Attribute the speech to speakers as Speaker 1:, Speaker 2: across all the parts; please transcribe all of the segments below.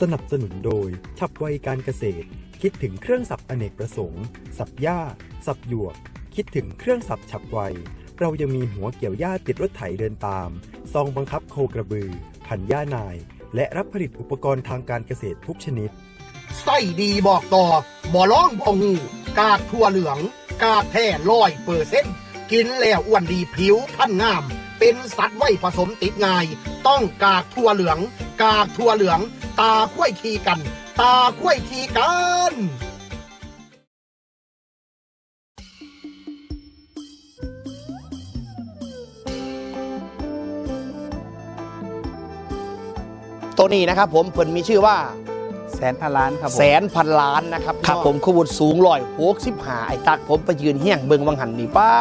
Speaker 1: สนับสนุนโดย ฉับไวการเกษตร คิดถึงเครื่องสับอเนกประสงค์ สับหญ้า สับหยวก คิดถึงเครื่องสับฉับไว เรายังมีหัวเกี่ยวหญ้าติดรถไถเดินตาม ซองบังคับโคกระบือพันหญ้านาย และรับผลิตอุปกรณ์ทางการเกษตรทุกชนิด
Speaker 2: ไส้ดีบอกต่อบ่ร้องบ่หูกากทั่วเหลือง กากแท้ร้อยเปอร์เซ็นต์กินแล้วอ้วนดีผิวพันงาม เป็นสัตว์ไว้ผสมติดง่าย ต้องกากทั่วเหลือง กากทั่วเหลือง ตาคุ้ยคีกัน ตาคุ้ยคีกัน
Speaker 3: ตัวนี้นะครับผมเพิ่นมีชื่อว่า
Speaker 4: แสนพันล้านครับผม
Speaker 3: แสนพันล้านนะครับครับผมขบุตสูงลอยหกสิบหาไอ้ตักผมไปยืนเฮี้ยงเบิงวังหันนี่ป้า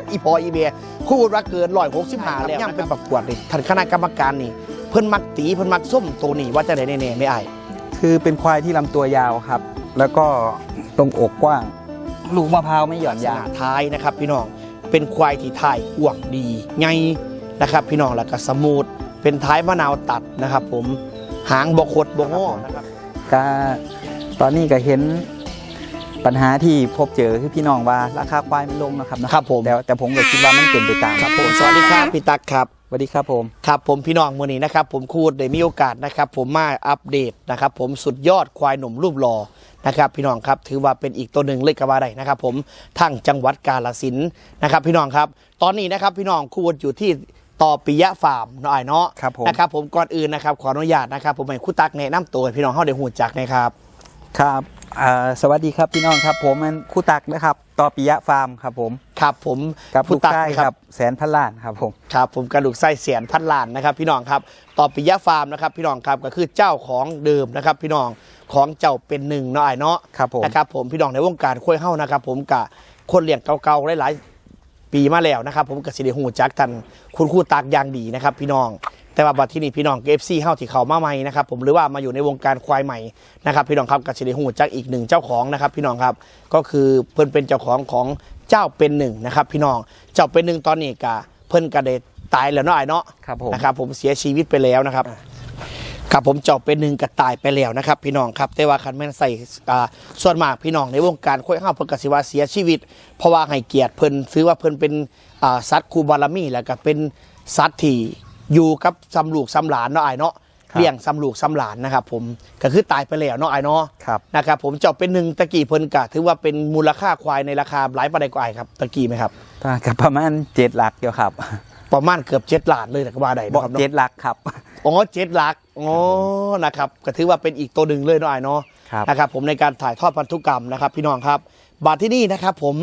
Speaker 3: ดอีพออีเบียขบุตว่าเกินลอยหกสิบหาแล้วยังเป็นประกวดเลยท่านคณะกรรมการนี่ เพิ่นมักตีเพิ่นมักส้มตัวนี้ว่าจะได้แน่ๆไม่อาย
Speaker 4: คือเป็นควายที่ลำตัวยาวครับ แล้วก็ตรงอกกว้าง ลูกมะพร้าวไม่หย่อน
Speaker 3: ส
Speaker 4: ยาน
Speaker 3: นาท้ายนะครับ พี่น้องเป็นควายที่ท้ายอ้วกดีไงนะครับ พี่น้องแล้วก็สมูทเป็นท้ายมะนาวตัดนะครับ ผมหางบกขดบกง้อนะครับ
Speaker 4: ก็ตอนนี้ก็เห็น ปัญหาที่พบเจอคือพี่น้องว่าราคาควายไม่ลงนะครับนะครับ
Speaker 3: ผม
Speaker 4: แต่แต่ผมก็คิดว่ามันเป็นไปตาม
Speaker 3: ครับผมสวัสดีครับพี่ตักครับ
Speaker 4: สวัสดีครับผม
Speaker 3: ครับผมพี่น้องมือนี้นะครับผมคูดได้มีโอกาสนะครับ ผมมาอัปเดตนะครับผมสุดยอดควายหนุ่มรูปหล่อนะครับพี่น้องครับถือว่าเป็นอีกตัวหนึ่งเลยก็ว่าได้นะครับ ผมทั้งจังหวัดกาฬสินธุ์นะครับพี่น้องครับ ตอนนี้นะครับพี่น้องคูดอยู่ที่ต่อปิยะฟาร์มเนาะไอ้เนาะ
Speaker 4: ครับผม
Speaker 3: นะครับผมก่อนอื่นนะครับขออนุญาตนะครับ ผมให้ครู่ตักแนะนำตัวให้พี่น้องเข้าได้หูจักนะครับ
Speaker 4: ครับอ่า สวัสดีครับพี่น้องครับ ผมมันคู่ตักนะครับต่อปิยะฟาร์มครับผม
Speaker 3: ครับผม
Speaker 4: กับ
Speaker 3: ผู้
Speaker 4: ลูก
Speaker 3: ตัก
Speaker 4: ชาย
Speaker 3: นะ
Speaker 4: ค
Speaker 3: ค
Speaker 4: รั
Speaker 3: รั
Speaker 4: บบแสนพันล้านครับผม
Speaker 3: ครับผมกระดูกไส้เสียนพันล้านนะครับ พี่น้องครับต่อปิยะฟาร์มนะครับพี่น้องครับก็คือเจ้าของเดิมนะครับ พี่น้องของเจ้าเป็นหนึ่งเนาะไอ้เนาะ
Speaker 4: ครับผม
Speaker 3: นะครับผมพี่น้องในวงการคุ้ยเฮ้านะครับ ผมกับคนเลี้ยงเก่าๆหลายๆปีมาแล้วนะครับ ผมกับสิริหูจักทันคุณครู่ตากอย่างดีนะครับ พี่น้อง แต่ว่าบัดที่นี่พี่น้องเอฟซีเฮ้าที่เขามาใหม่นะครับผมหรือว่ามาอยู่ในวงการควายใหม่นะครับพี่น้องครับกับสิริหูจักอีกหนึ่งเจ้าของนะครับพี่น้องครับก็คือเพิ่นเป็นเจ้าของของเจ้าเป็นหนึ่งนะครับพี่น้องเจ้าเป็นหนึ่งตอนนี้กะเพิ่นกระเดตายแล้วเนาะไอ้เนาะ
Speaker 4: ครับผม
Speaker 3: นะครับผมเสียชีวิตไปแล้วนะครับครับผมเจาะเป็นหนึ่งกระตายไปแล้วนะครับ พี่น้องครับแต่ว่าคันแม่นใส่อ่าส่วนมากพี่น้องในวงการค่อยห้าวเพิ่นกสิว่าเสียชีวิต เพราะว่าให้เกียรติเพิ่นซื้อว่าเพิ่นเป็นอ่าสัตว์คูบารมีแล้วก็เป็นสัตว์ที่ อยู่กับสำลูกสำหลานเนาะไอ้ายเนาะ
Speaker 4: ครับ
Speaker 3: เลี้ยงสำลูกสำหลานนะครับผมก็คือตายไปแล้วเนาะไอ้ายเนาะ
Speaker 4: ครับ
Speaker 3: นะครับผมเจาะเป็นหนึ่งตะกี้เพิ่นกะถือว่าเป็นมูลค่าควายในราคาหลายปานใดกว่าไอ้ายครับตะกี้ไหมครับ
Speaker 4: กับประมาณเจ็ดหลักเดียวครับ
Speaker 3: ประมาณเกือบเจ็ดล้านเลยแต่ก็ว่าได้
Speaker 4: บอก
Speaker 3: นะครับเนาะ
Speaker 4: เจ็ดหลักครับ
Speaker 3: อ๋อเจ็ดหลักอ๋อนะครับก็ถือว่าเป็นอีกตัวหนึ่งเลยเนาะไอ้ายเนาะ
Speaker 4: ครับ
Speaker 3: นะครับ ผมในการถ่ายทอดพันธุกรรมนะครับ พี่น้องครับ บาทที่นี่นะครับ ผม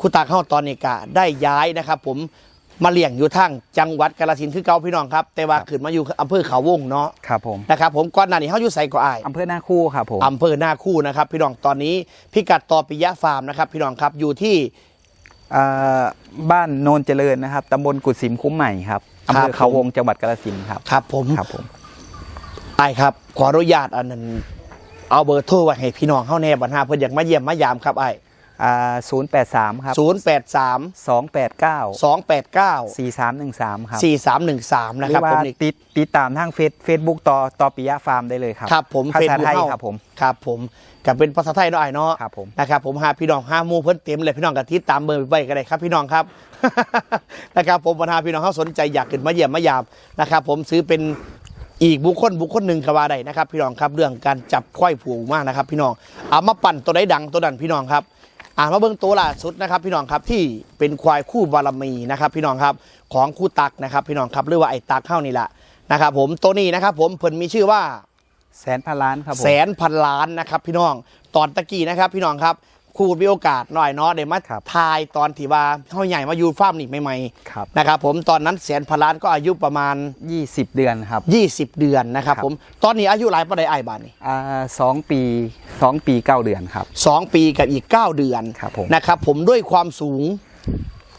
Speaker 3: คุตาเข้าตอนนี้กะได้ย้ายนะครับ ผม มาเลี้ยงอยู่ทั้งจังหวัดกาฬสินธุ์คือเก่าพี่น้องครับ แต่ว่าขึ้นมาอยู่อำเภอเขาวงเนาะ
Speaker 4: ครับผม
Speaker 3: นะครับผมก่อนหน้านี้เขาอยู่ใส่ก็อาย
Speaker 4: อำเภอหน้าคู่ครับผม
Speaker 3: อำเภอหน้าคู่นะครับ พี่น้องตอนนี้พิกัดต่อปิยะฟาร์มนะครับ พี่น้องครับอยู่ที่
Speaker 4: อ่าบ้านโนนเจริญนะครับตำบลกุดสิมคุ้มใหม่ครับอำเภอเขาวงจังหวัดกาฬสินธุ์ครับ
Speaker 3: ครับผม
Speaker 4: ครับผม
Speaker 3: ไอ้ายครับขออนุญาตอันนั้นเอาเบอร์โทรไว้ให้พี่น้องเข้าแน่บัญหาเพื่ออยากมาเยี่ยมมายามครับไอ้
Speaker 4: อ่า ศูนย์แปดสามครับ
Speaker 3: ศูนย์แปดสาม
Speaker 4: สองแปดเก้า
Speaker 3: สองแปดเก้า
Speaker 4: สี่สามหนึ่งสามครับ
Speaker 3: สี่สามหนึ่งสาม
Speaker 4: ห
Speaker 3: นะ
Speaker 4: รื
Speaker 3: ครับ
Speaker 4: อว่า
Speaker 3: ผมนี่
Speaker 4: ติดติดตามทางเฟซเฟซบุ๊กต่อต่อปิยะฟาร์มได้เลยครับ
Speaker 3: ครับผม
Speaker 4: ภาษา
Speaker 3: Facebook
Speaker 4: ไทย
Speaker 3: เฮ้
Speaker 4: ครับผม
Speaker 3: ครับผมกับเป็นภาษาไทยเนาะไอ้เนาะ
Speaker 4: ครับผม
Speaker 3: นะครับผมหาพี่น้องห้าหมูเพิ่นเต็มเลยพี่น้องกับทิศตามเบอร์ไปก็ได้ครับพี่น้องครับนะครับผมปัญหาพี่น้องเขาสนใจอยากขึ้นมาเยี่ยมมายามนะครับผมซื้อเป็นอีกบุคคลบุคคลหนึ่งก็ว่าได้นะครับ พี่น้องครับเรื่องการจับควายผูกมากนะครับ พี่น้องเอามาปั่นตัวได้ดังตัวนั้นพี่น้องครับ อ่านมาเบื้องตัวล่าสุดนะครับพี่น้องครับที่เป็นควายคู่บารมีนะครับพี่น้องครับของคู่ตักนะครับพี่น้องครับหรือว่าไอ้ตักเข้านี่แหละนะครับผมตัวนี้นะครับผมเพิ่นมีชื่อว่า
Speaker 4: แสนพันล้านครับผม
Speaker 3: แสนพันล้านนะครับพี่น้องตอนตะกี้นะครับพี่น้องครับ ครูมีโอกาสหน่อยเนาะเดี๋ยวมา
Speaker 4: ครับ
Speaker 3: ทายตอนที่ว่าเขาใหญ่มาอยู่ฟาร์มนี่ใหม่
Speaker 4: ครับ
Speaker 3: ๆนะครับผมตอนนั้นแสนพันล้านก็อายุประมาณ
Speaker 4: ยี่สิบเดือนครับ
Speaker 3: 20 เดือนนะครับ
Speaker 4: ครับ
Speaker 3: ผมตอนนี้อายุหลายปานใดไอ้ายบานนี่
Speaker 4: อ่าสองปีสองปีเก้าเดือนครับ
Speaker 3: สองปีกับอีก9เดือน
Speaker 4: ครับผม
Speaker 3: นะครับผมด้วยความสูง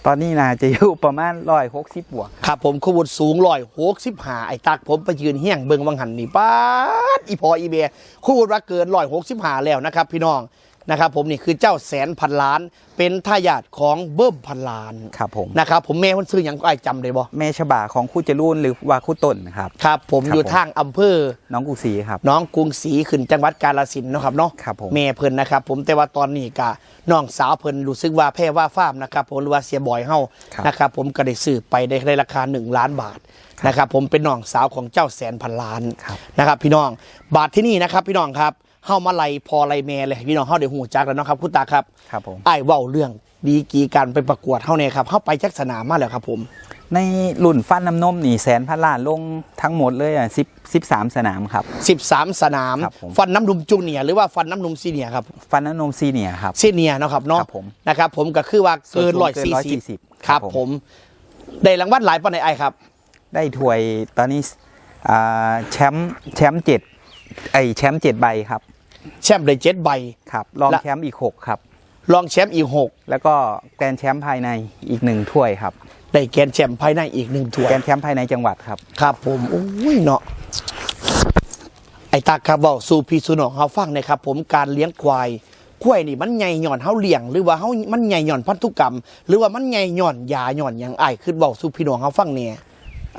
Speaker 4: ตอนนี้นาจะอยู่ประมาณร้อยหกสิบบวก
Speaker 3: ครับผมขวุดสูงลอยหกสิบหาไอ้ตักผมไปยืนเฮี้ยงเบิงวังหันนี่ป้าดอีพออีเบียขวุดว่าเกินลอยหกสิบหาแล้วนะครับ พี่น้อง นะครับผมนี่คือเจ้าแสนพันล้าน เป็นทายาทของเบิ้มพันล้าน
Speaker 4: ครับผม
Speaker 3: นะครับผมแม่มันซื้ออย่างก็ไอายจำได้บ่
Speaker 4: แม่ฉบาของคู่จรูนหรือว่าคู่ต้นครับ
Speaker 3: ครับ ผม
Speaker 4: ครับ
Speaker 3: อยู่
Speaker 4: ผม
Speaker 3: ทางอำเภอ
Speaker 4: น้องกุศรีครับ
Speaker 3: น้องกรุงศรีขึ้นจังหวัดกาฬสินธุ์เนาะครับเนาะ
Speaker 4: ครับผม
Speaker 3: แม่เพิ่นนะครับผมแต่ว่าตอนนี้กะน้องสาวเพิ่นรู้สึกว่าแพ้ว่าฟาร์มนะครับผมหรือว่าเสียบอยเฮา
Speaker 4: ครับ
Speaker 3: นะครับผมก็ได้ซื้อไปได้ในราคา 1 ล้านบาทนะครับผมเป็นน้องสาวของเจ้าแสนพันล้าน
Speaker 4: ครับ
Speaker 3: นะครับพี่น้องบาทที่นี่นะครับพี่น้องครับ เฮามาไล่พอไล่แม่เลยให้พี่น้องเฮาได้หูจักแล้วเนาะครับคุณตาครับ
Speaker 4: ครับผม
Speaker 3: ไอ้ายเว้าเรื่องดีกรีการไปประกวดเฮาเนี่ยครับเฮาไปจักสนามมาแล้วครับผม
Speaker 4: ในรุ่นฟันน้ำนมนี่แสนพันล้านลงทั้งหมดเลยอะสิบสิบสามสนามครับ
Speaker 3: 13 สนาม
Speaker 4: ครับผม
Speaker 3: ฟันน้ำนมจูเนียร์หรือว่าฟันน้ำนมซีเนียร์ครับ
Speaker 4: ฟันน้ำนมซีเนียร์ครับ
Speaker 3: ซีเนียร์เนาะครับเนาะ
Speaker 4: ครับผม
Speaker 3: นะครับ ผมก็คือว่าเกิน
Speaker 4: ส่
Speaker 3: ร้
Speaker 4: ว
Speaker 3: อนย
Speaker 4: สูงเกิน
Speaker 3: สี่สิบ
Speaker 4: 140
Speaker 3: ครับ
Speaker 4: ครับ
Speaker 3: ผ
Speaker 4: ผมม
Speaker 3: ได้รางวัลหลายปานในไอครับ
Speaker 4: ได้ถ้วยตอนนี้อ่าแชมป์แชมป์เจ็ดไอแชมป์เจ็ดใบครับ
Speaker 3: แชมป์ได้เจ็ดใบ
Speaker 4: ครับรอง
Speaker 3: และ
Speaker 4: แชมป์อีกหกครับ
Speaker 3: รองแชมป์อีกหก
Speaker 4: แล้วก็แกรนด์แชมป์ภายในอีกหนึ่งถ้วยครับ
Speaker 3: ได้แกรนด์แชมป์ภายในอีกหนึ่งถ้วย
Speaker 4: แกรนด์แชมป์ภายในจังหวัดครับ
Speaker 3: ครับผมโอ้ยเนาะไอ้ตาครับเบาสู่พี่สู่น้องเฮาฟังหนะครับ ผมการเลี้ยงควายควายนี่มันใหญ่หย่อนเฮาเลี้ยงหรือว่าเฮามันใหญ่หย่อนพันธุกรรม หรือว่ามันใหญ่หย่อนยาหย่อนหยังไอ้ายคือเบาสู่พี่น้องเฮาฟังเนี่ย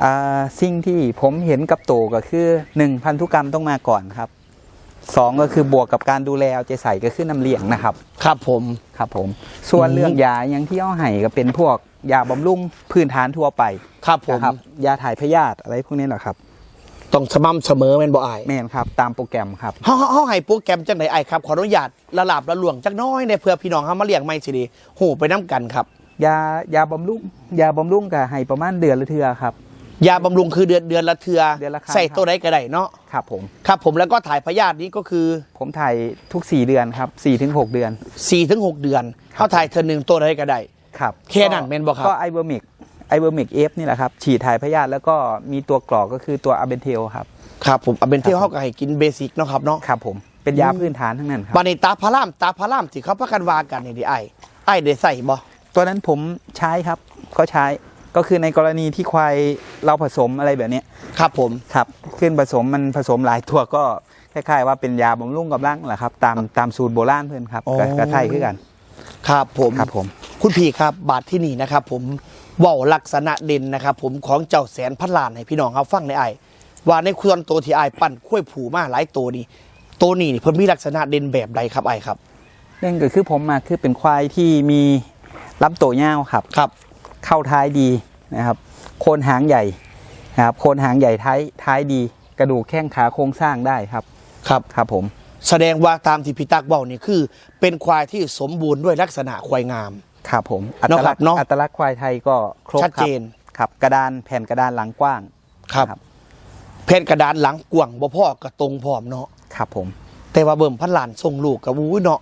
Speaker 4: อ่าสิ่งที่ผมเห็นกับโตก็คือหนึ่งพันธุกรรมต้องมาก่อนครับ สองก็คือบวกกับการดูแลเอาใจใส่ก็คือน้ำเลี้ยงนะครับ
Speaker 3: ครับผม
Speaker 4: ครับผม ส่วน
Speaker 3: อืม
Speaker 4: เรื่องยาอย่างที่เอาให้ก็เป็นพวกยาบำรุงพื้นฐานทั่วไป
Speaker 3: ครับผม
Speaker 4: นะครับยาถ่ายพยาธิอะไรพวกนี้แหละครับ
Speaker 3: ต้องสม่ำเสมอแม่นบ่อ้าย
Speaker 4: แม่นครับตามโปรแกรมครับ
Speaker 3: เฮาเฮาเฮาให้โปรแกรมจังไดไอ้ายครับ ขออนุญาตละลาบละหลวงจักหน้อยในเพื่อพี่น้องเฮามาเลี้ยงไม่สิดีหูไปน้กันครับ
Speaker 4: ยายาบำรุงยาบำรุงก็ให้ประมาณเดือนละเทือครับ
Speaker 3: ยาบำรุงคือเดือนเดือนละเทือ
Speaker 4: เดือนละครั้ง
Speaker 3: ใส่ตัวใดก็ได้เนาะ
Speaker 4: ครับผม
Speaker 3: ครับผมแล้วก็ถ่ายพยาธินี้ก็คือ
Speaker 4: ผมถ่ายทุก 4 เดือนครับ4ถึง6เดือน
Speaker 3: 4ถึง6เดือนเขาถ่ายเธอหนึ่งตัวใดก็ได้
Speaker 4: ครับ
Speaker 3: แค่นั้นแม่นบ่ครับ
Speaker 4: ก็ไอเบอร์มิกไอเบอร์มิกเอฟนี่แหละครับ ฉีดถ่ายพยาธิแล้วก็มีตัวกรอกก็คือตัวอะเบนเทลครับ
Speaker 3: ครับผมเอาเป็นเที่ยว
Speaker 4: ครับ
Speaker 3: เขาก็ให้กินเบสิกเนาะครับเนาะ
Speaker 4: ครับผม เป็นยาพื้นฐานทั้งนั้นครับ
Speaker 3: บาในตาพารามตาพารามที่เขาพักกันวากันนี่ดิไอ้ไอ้ได้ใส่บ่
Speaker 4: ตัวนั้นผมใช้ครับก็ใช้ ก็คือในกรณีที่ควายเราผสมอะไรแบบเนี้ย
Speaker 3: ครับผม
Speaker 4: ครับขึ้นผสมมันผสมหลายตัวก็คล้ายๆว่าเป็นยาบำรุงกำลังแหละครับ ตามตามสูตรโบราณเพื่อนครับก็ก็ไทยคือกัน
Speaker 3: ครับผม
Speaker 4: ครับผม
Speaker 3: คุณพี่ครับบาทที่นี่นะครับผมเว่าลักษณะเด่นนะครับ ผมของเจ้าแสนพันล้านให้พี่น้องเขาฟังในไอ้ว่าในควรตัวที่ไอ้ปั้นคุ้ยผูมาหลายตัวนี่ตัวนี้นี่เพิ่นมีลักษณะเด่นแบบใดครับไอ้ครับ
Speaker 4: เรื่องก็คือผมมาคือเป็นควายที่มีลำตัวยาวครับ
Speaker 3: ครับ
Speaker 4: เข้าท้ายดีนะครับ โคนหางใหญ่นะครับโคนหางใหญ่ท้ายท้ายดี กระดูกแข้งขาโครงสร้างได้ครับ
Speaker 3: ครับ
Speaker 4: ครับผม
Speaker 3: แสดงว่าตามที่พี่ตักบอกนี่คือ เป็นควายที่สมบูรณ์ด้วยลักษณะควายงาม
Speaker 4: ครับผมอัต
Speaker 3: เนาะครั
Speaker 4: ลั
Speaker 3: บ
Speaker 4: กษณ์
Speaker 3: เนาะ
Speaker 4: อัตลักษณ์ควายไทยก็ครบ
Speaker 3: ชัดเจน
Speaker 4: ครับครับกระดานแผ่นกระดานหลังกว้าง
Speaker 3: ครับ
Speaker 4: ครับ
Speaker 3: เพนกระดานหลังกว่างบ่พ่อกระตรงพร้อมเนาะ
Speaker 4: ครับผม
Speaker 3: แต่ว่าเบิ่มพันหลานส่งลูกกับวู้ยเนาะ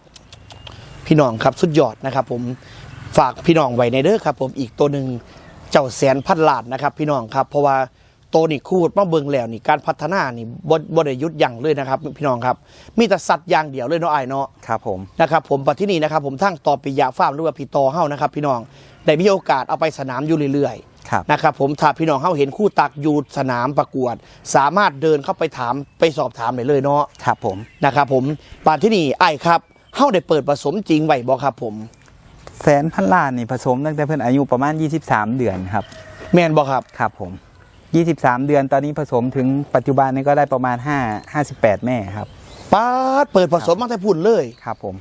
Speaker 3: พี่น้องครับสุดยอดนะครับ ผม ฝากพี่น้องไว้ในเด้อครับ ผมอีกตัวหนึ่งเจ้าแสนพันหลานนะครับ พี่น้องครับ เพราะว่าโตวนี่คูดมาเบิ่งแล้วนี่การพัฒนานี่บ่บ่ได้หยุดยั้งเลยนะครับ พี่น้องครับ มีแต่สัตว์อย่างเดียวเลยเนาะไอ้ายเนาะ
Speaker 4: ครับผม
Speaker 3: นะครับผมปัจที่นี่นะครับ ผมทั้งต่อปิยะฟาร์มหรือว่าพี่ต่อเฮ้านะครับ พี่น้องได้มีโอกาสเอาไปสนามอยู่เรื่อยๆ
Speaker 4: ครับ
Speaker 3: นะครับผมถ้าพี่น้องเขาเห็นคู่ตักอยู่สนามประกวด สามารถเดินเข้าไปถามไปสอบถามได้เลยเนาะ
Speaker 4: ครับผม
Speaker 3: นะครับผมปานที่นี่ไอ้ครับเขาได้เปิดผสมจริงไว้บ่ครับผม
Speaker 4: แสนพันล้านนี่ผสมตั้งแต่เพื่อนอายุประมาณ 23 เดือนครับ
Speaker 3: แมนบ่ครับ
Speaker 4: ครับผม 23 เดือนตอนนี้ผสมถึงปัจจุบันนี้ก็ได้ประมาณ 5 58 แม่ครับ
Speaker 3: ป้าดเปิดผสมมาแต่พุ่นเลย
Speaker 4: ครับผม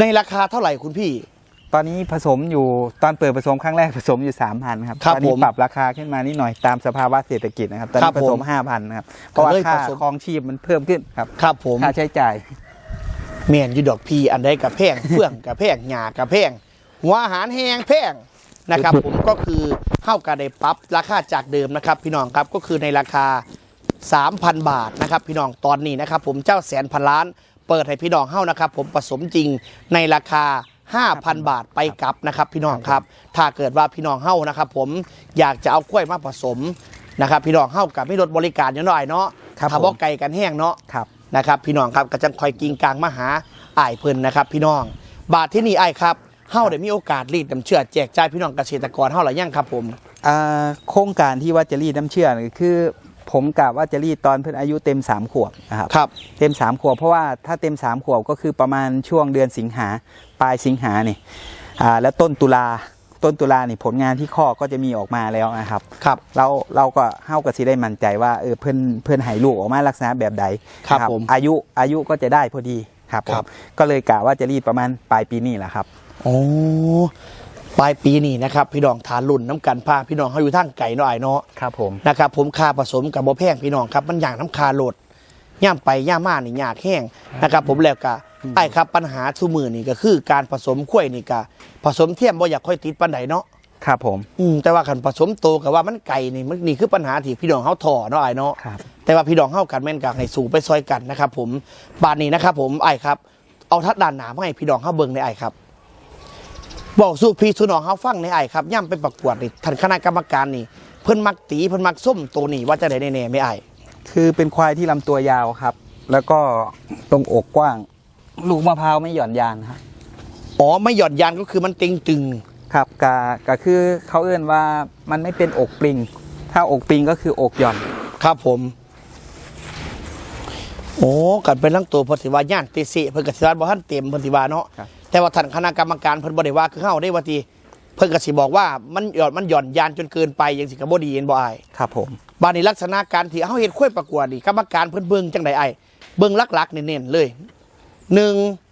Speaker 3: ในราคาเท่าไหร่คุณพี่
Speaker 4: ตอนนี้ผสมอยู่ตอนเปิดผสมครั้งแรกผสมอยู่ 3,000ครับ
Speaker 3: ครับ
Speaker 4: ตอนนี้
Speaker 3: ผม
Speaker 4: ปรับราคาขึ้นมานิดหน่อยตามสภาวะเศรษฐกิจนะครับตอน
Speaker 3: ครั
Speaker 4: นี้
Speaker 3: บ
Speaker 4: ผสม
Speaker 3: ผม
Speaker 4: 5,000นะครับเพราะว่า
Speaker 3: ก็เลย
Speaker 4: ค่า
Speaker 3: ผสม
Speaker 4: ครองชีพมันเพิ่มขึ้นครับ
Speaker 3: ครับผม
Speaker 4: ค่าใช้จ่าย
Speaker 3: แมนอยู่ดอกพีอันใดกับแพงเฟื่องกับแพงหญ้ากับแพงหัวอาหารแห้งแพงนะครับ ผมก็คือเข้ากันได้ปรับราคาจากเดิมนะครับ พี่น้องครับก็คือในราคา 3,000 บาทนะครับ พี่น้องตอนนี้นะครับ ผมเจ้าแสนพันล้าน เปิดให้พี่น้องเฮ้านะครับ ผมผสมจริงในราคา5,000 บาทไปกลับนะครับ พี่น้องครับ ถ้าเกิดว่าพี่น้องเฮ้านะครับ ผมอยากจะเอากล้วยมาผสมนะครับ พี่น้องเฮ้ากับไม่ลดบริการอยู่หน่อยเนาะ
Speaker 4: ครับ
Speaker 3: ถ้า
Speaker 4: ผม
Speaker 3: บอกไก่กันแห้งเนาะ
Speaker 4: ครับ
Speaker 3: นะครับ พี่น้องครับก็จะคอยกิงกลางมาหาอ้ายเพิ่นนะครับ พี่น้อง บาทที่นี่อ้ายครับเฮ้าได้มีโอกาสรีดน้ำเชื่อแจกจ่ายพี่น้องเกษตรกรเฮ้าหรือยังครับผม
Speaker 4: อ่าโครงการที่ว่าจะรีดน้ำเชื่อนี่คือ ผมกะว่าจะรีดตอนเพิ่นอายุเต็มสามขวบนะครับ
Speaker 3: ครับ
Speaker 4: เต็มสามขวบเพราะว่าถ้าเต็มสามขวบก็คือประมาณช่วงเดือนสิงหาปลายสิงหานี่อ่าแล้วต้นตุลา ต้นตุลานี่ผลงานที่ข้อก็จะมีออกมาแล้วนะครับ
Speaker 3: ครับ
Speaker 4: เราเราก็เฮาก็สิได้มั่นใจว่าเออเพิ่นเพิ่นให้ลูกออกมาลักษณะแบบใด
Speaker 3: ครับ
Speaker 4: นะ
Speaker 3: ผม
Speaker 4: อายุอายุก็จะได้พอดีครับผม
Speaker 3: ครับ
Speaker 4: ก็เลยกะว่าจะรีดประมาณปลายปีนี้แหละครับ
Speaker 3: โอ้ปลายปีนี้นะครับพี่น้องฐานรุ่นน้ำกันพาพี่น้องเขาอยู่ทางไก่เนาะไอ้เนาะ
Speaker 4: ครับผม
Speaker 3: นะครับผมค่าผสมกับบ่แพงพี่น้องครับมันอย่างน้ำคาโหลดย่ามไปย่ามมานี่ยากแห้งนะครับผมแล้วก็ไอ้ครับปัญหาทุมือนี่ก็คือการผสมข้วยนี่ก็ ผสมเทียมบ่อยากค่อยติดปันใดเนาะ
Speaker 4: ครับผม
Speaker 3: อืมแต่ว่าคันผสมโตกับว่ามันไก่นี่มันนี่คือปัญหาที่พี่น้องเขาถ่อเนาะไอ้เนาะ
Speaker 4: ครับ
Speaker 3: แต่ว่าพี่น้องเข้ากันแม่นกับให้สู่ไปซอยกันนะครับผมบานนี้นะครับผมไอ้ครับ เอาทัดด่านหนามาให้พี่น้องเข้าเบิ่งในไอ้ครับบอกสู้พี่สู้น้องเขาฟังในไอ้ครับย่ำไปประกวดนี่ท่านคณะกรรมการนี่ เพิ่นมักตีเพิ่นมักส้มตัวนี่ว่าจะได้แน่ๆไม่ไอ้
Speaker 4: คือเป็นควายที่ลำตัวยาวครับ แล้วก็ตรงอกกว้าง ลูกมะพร้าวไม่หย่อนยานครับ
Speaker 3: อ๋อไม่หย่อนยานก็คือมันเต็งตึง
Speaker 4: ครับกะก็คือเขาเอื้นว่ามันไม่เป็นอกปริง ถ้าอกปริงก็คืออกหย่อน
Speaker 3: ครับผม โอ้กันเป็นลังตัวเพนสิว่าย่านติสิเพิ่นกสิว่าบ่ทันเต็มเพิ่นสิว่าเนาะ
Speaker 4: ครับ
Speaker 3: แต่ว่าท่านคณะกรรมการเพิ่นบ่ได้ว่าคือเฮาได้ว่าทีเพิ่นก็สิบอกว่ามันหย่อนมันหย่อนยานจนเกินไปจังสิก็บ่ดีเห็นบ่อาย
Speaker 4: ครับผม
Speaker 3: บาดนี้ลักษณะการที่เฮาเฮ็ดค่อยประกวดนี่กรรมการเพิ่นเบิ่งจังได๋อ้ายเบิ่งหลักๆเน้นๆเลยหนึ่ง
Speaker 4: เอ่อ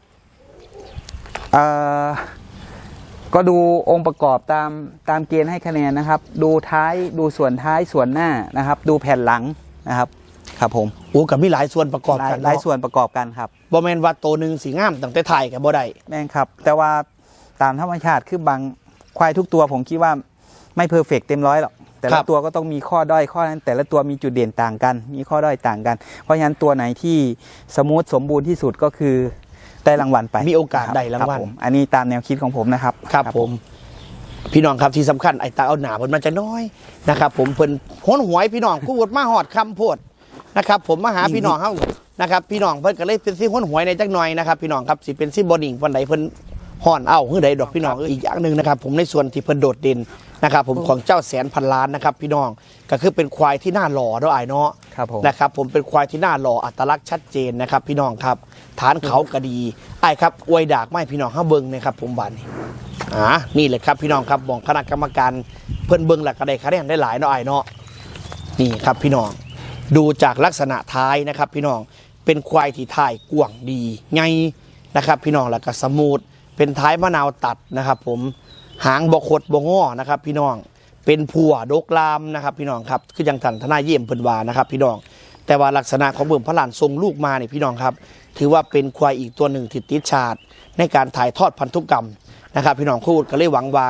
Speaker 4: ก็ดูองค์ประกอบตามตามเกณฑ์ให้คะแนนนะครับ ดูท้ายดูส่วนท้ายส่วนหน้านะครับ ดูแผ่นหลังนะครับครับผม
Speaker 3: โอ้ก็มีหลายส่วนประกอบ
Speaker 4: หลาย
Speaker 3: กัน
Speaker 4: หลาย
Speaker 3: เนาะ
Speaker 4: ส่วนประกอบกันครับ
Speaker 3: บ่แม่นว่าตัวหนึงสิงามตั้งแต่ถ่ายก็บ่ได้
Speaker 4: แม่งครับ แต่ว่าตามธรรมชาติคือบางควายทุกตัวผมคิดว่าไม่เพอร์เฟกเต็มร้อยหรอกแต่
Speaker 3: ครั
Speaker 4: ละ
Speaker 3: บ
Speaker 4: ตัวก็ต้องมีข้อด้อยข้อนั้นแต่ละตัวมีจุดเด่นต่างกัน มีข้อด้อยต่างกัน เพราะฉะนั้นตัวไหนที่สมูทสมบูรณ์ที่สุดก็คือ ได้รางวัลไป
Speaker 3: มีโอกาสได้รางวัล
Speaker 4: คบผมอันนี้ตามแนวคิดของผมนะครับ
Speaker 3: ครับผม พี่น้องครับที่สำคัญไอ้ตาเอาหนาเพิ่นมาจะน้อยนะครับผมเพิ่นหนหวยพี่น้องกูวดมาหอดคำโพดนะครับผมมาหาพี่น้องเฮานะครับ พี่น้องเพิ่นก็เลยเป็นสิหนหวยในจักหน่อยนะครับ พี่น้องครับสิเป็นสิบ่ดิ่งวันใดเพิ่นห่อนเอาหื้อใดดอกพี่น้องเอ้ยอีกอย่างหนึ่งนะครับ ผมในส่วนที่เพิ่นโดดเด่นนะครับ ผมของเจ้าแสนพันล้านนะครับ พี่น้องก็คือเป็นควายที่น่าหล่อเนาะไอ้ายเนาะ
Speaker 4: ครับผม
Speaker 3: นะครับผมเป็นควายที่น่าหล่ออัตลักษณ์ชัดเจนนะครับ พี่น้องครับ ฐานเขากระดีไอ้ครับอวยดากไม่พี่น้องห้าเบิงนะครับ ผมบานนี้อ่านี่เลยครับพี่น้องครับมองคณะกรรมการเพิ่อนเบิงหลักกระไดคะแนนได้หลายเนาะไอ้เนาะนี่ครับพี่น้องดูจากลักษณะท้ายนะครับ พี่น้องเป็นควายที่ท้ายกว้างดีไงนะครับ พี่น้องแล้วก็สมูทเป็นท้ายมะนาวตัดนะครับ ผมหางบกขดบงอนะครับ พี่น้อง เป็นผัวดกลามนะครับ พี่น้องครับคือยังทันทนายเยี่ยมเพิ่นวานะครับ พี่น้องแต่ว่าลักษณะของเบิ่มพระหลานทรงลูกมาเนี่ยพี่น้องครับ ถือว่าเป็นควายอีกตัวหนึ่งที่ติดชาติ ในการถ่ายทอดพันธุกรรมนะครับ พี่น้องคูดก็เลยหวังว่า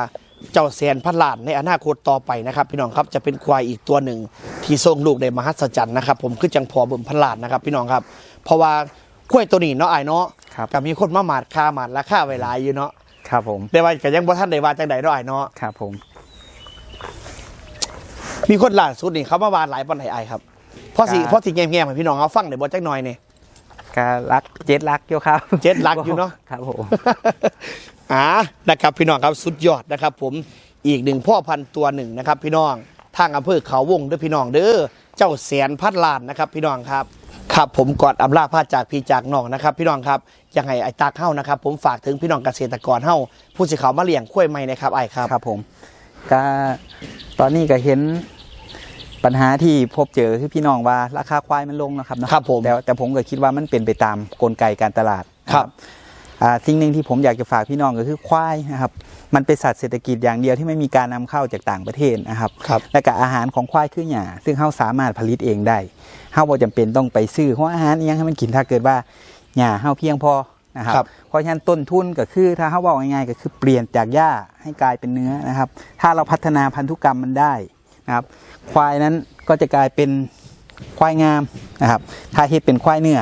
Speaker 3: เจ้าแสนพันล้านในอนาคตต่อไปนะครับ พี่น้องครับจะเป็นควายอีกตัวหนึ่งที่ทรงลูกได้มหัศจรรย์นะครับ ผมคือจังพอเบิ่มพันล้านนะครับ พี่น้องครับ เพราะว่าควายตัวนี้เนาะไอ้ายเนาะ
Speaker 4: ครับ
Speaker 3: กับมีคนมาหมาดคาหมาดราคาไว้หลายอยู่เนาะ
Speaker 4: ครับผม
Speaker 3: แต่ว่าก็ยังบ่ทันได้ว่าจังใดเนาะไอ้ายเนาะ
Speaker 4: ครับผม
Speaker 3: มีคนล่าสุดนี่เขามาวานหลายปันไหนไอ้ายครับเพราะสิ
Speaker 4: ครับ
Speaker 3: เพราะสิแง่ๆให้พี่น้องเอาฟังได้บ่จักหน่อยนี่
Speaker 4: ก็รักเจ็ดรักอยู่ครับ
Speaker 3: เจ็ดรักอยู่เนอะ
Speaker 4: ครับผม
Speaker 3: อ่านะครับพี่น้องครับสุดยอดนะครับ ผมอีกหนึ่งพ่อพันธุ์ตัวหนึ่งนะครับ พี่น้องทางอำเภอเขาวงเด้อพี่น้องเด้อเจ้าแสนพัดลานนะครับ พี่น้องครับครับผมกอดอำลาพาจากพี่จากน้องนะครับ พี่น้องครับยังไงไอ้ตากเฮ้านะครับ ผมฝากถึงพี่น้องเกษตรกรเฮ้าผู้สิเขามาเลี้ยงข้วยใหม่นะครับไอ้ครับ
Speaker 4: ครับผมก็ตอนนี้ก็เห็น ปัญหาที่พบเจอคือพี่น้องว่าราคาควายมันลงนะครับเนาะ
Speaker 3: ครับผม
Speaker 4: แต่แต่ผมก็คิดว่ามันเป็นไปตามกลไกการตลาดนะครับอ่าสิ่งหนึ่งที่ผมอยากจะฝากพี่น้องก็คือควายนะครับมันเป็นสัตว์เศรษฐกิจอย่างเดียวที่ไม่มีการนำเข้าจากต่างประเทศนะครับ
Speaker 3: ครับ
Speaker 4: และก็อาหารของควายคือหญ้าซึ่งเขาสามารถผลิตเองได้เขาบ่จำเป็นต้องไปซื้อเพราะอาหารอิหยังให้มันกินถ้าเกิดว่าหญ้าเขาเพียงพอนะครับ
Speaker 3: ครับ
Speaker 4: เพราะฉะนั้นต้นทุนก็คือถ้าเขาบอกง่ายๆก็คือเปลี่ยนจากหญ้าให้กลายเป็นเนื้อนะครับ ถ้าเราพัฒนาพันธุกรรมมันได้ นะครับ ควายนั้นก็จะกลายเป็นควายงามนะครับ ถ้าเฮ็ดเป็นควายเนื้อ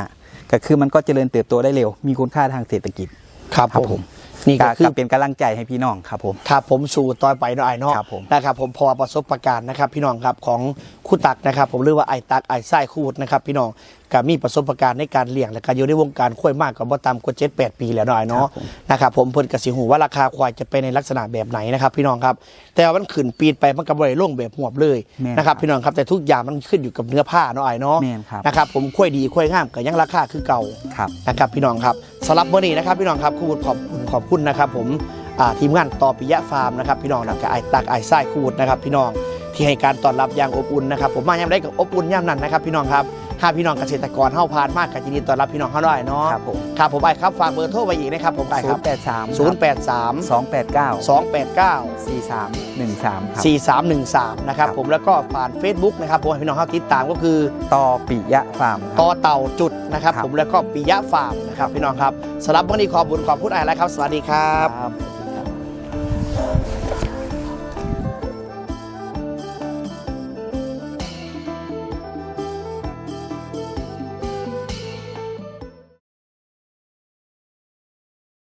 Speaker 4: ก็คือมันก็เจริญเติบโตได้เร็ว มีคุณค่าทางเศรษฐกิจ
Speaker 3: ครับ
Speaker 4: ครับ
Speaker 3: ผ
Speaker 4: ผมม
Speaker 3: นี่ก็
Speaker 4: ก็
Speaker 3: คือ
Speaker 4: ก็เป็นกำลังใจให้พี่น้องครับผม
Speaker 3: ครับผมสู่ต่อไปเนาะไอ้เนาะ
Speaker 4: ครับผม
Speaker 3: นะครับผมเพอประสบการณ์นะครับ พี่น้องครับของคู่ตักนะครับผมเรียกว่าไอ้ตักไอ้ไส้คู่วุฒินะครับ พี่น้องก็มีประสบการณ์ในการเลี้ยงและการอยู่ในวงการควายมากกว่าบ่ต่ำกว่าเจ็ดแปดปีแล้วเนาะไอ้เนาะนะครับผมเพิ่นกสิหูว่าราคาควายจะเป็นในลักษณะแบบไหนนะครับ พี่น้องครับ แต่ว่ามันขึ้นปีนไปมันก็บ่ได้ลงแบบหวบเลย
Speaker 4: แม่น
Speaker 3: นะครับ
Speaker 4: ครับ
Speaker 3: พี่น้องครับแต่ทุกอย่างมันขึ้นอยู่กับเนื้อผ้าเนาะไอ้เนาะ
Speaker 4: แม่นครับ
Speaker 3: นะครับผมควายดีควายงามก็ยังราคาคือเก่า
Speaker 4: ครับ
Speaker 3: นะครับพี่น้องครับสำหรับวันนี้นะครับพี่น้องครับคู่ขอบคุณ ขอบคุณนะครับผมทีมงานต่อปิยะฟาร์มนะครับพี่น้องนะกับไอตักไอไส้คูดนะครับพี่น้องที่ให้การต้อนรับอย่างอบอุ่นนะครับผมมาย่ำได้กับอบอุ่นย่ำนั้นนะครับพี่น้องครับ ถ้าพี่น้องเกษตรกรเฮาพานมากก็ยินดีต้อนรับพี่น้องเฮาได้เนาะ
Speaker 4: ครับผม
Speaker 3: ครับผมไอครับฝากเบอร์โทรไปอีกนะครับผมไอค
Speaker 4: ศู
Speaker 3: รั
Speaker 4: น
Speaker 3: บ
Speaker 4: ย์แปดสาม
Speaker 3: 083
Speaker 4: สองแปดเก้า
Speaker 3: 289
Speaker 4: สี่สามหนึ่งสามครับ
Speaker 3: 4313 นะครับ ผมแล้วก็ผ่าน Facebook นะครับผมให้พี่น้องเฮาติดตามก็คือ
Speaker 4: ต่อปิยะฟาร์มครับ
Speaker 3: ต่อเต่าจุดนะครับ
Speaker 4: ครับ
Speaker 3: ผมแล้วก็ปิยะฟาร์มนะครับพี่น้องครับสำหรับวันนี้ขอบุญขอบพูดอะไรครับ สวัสดีครับ
Speaker 4: ครับ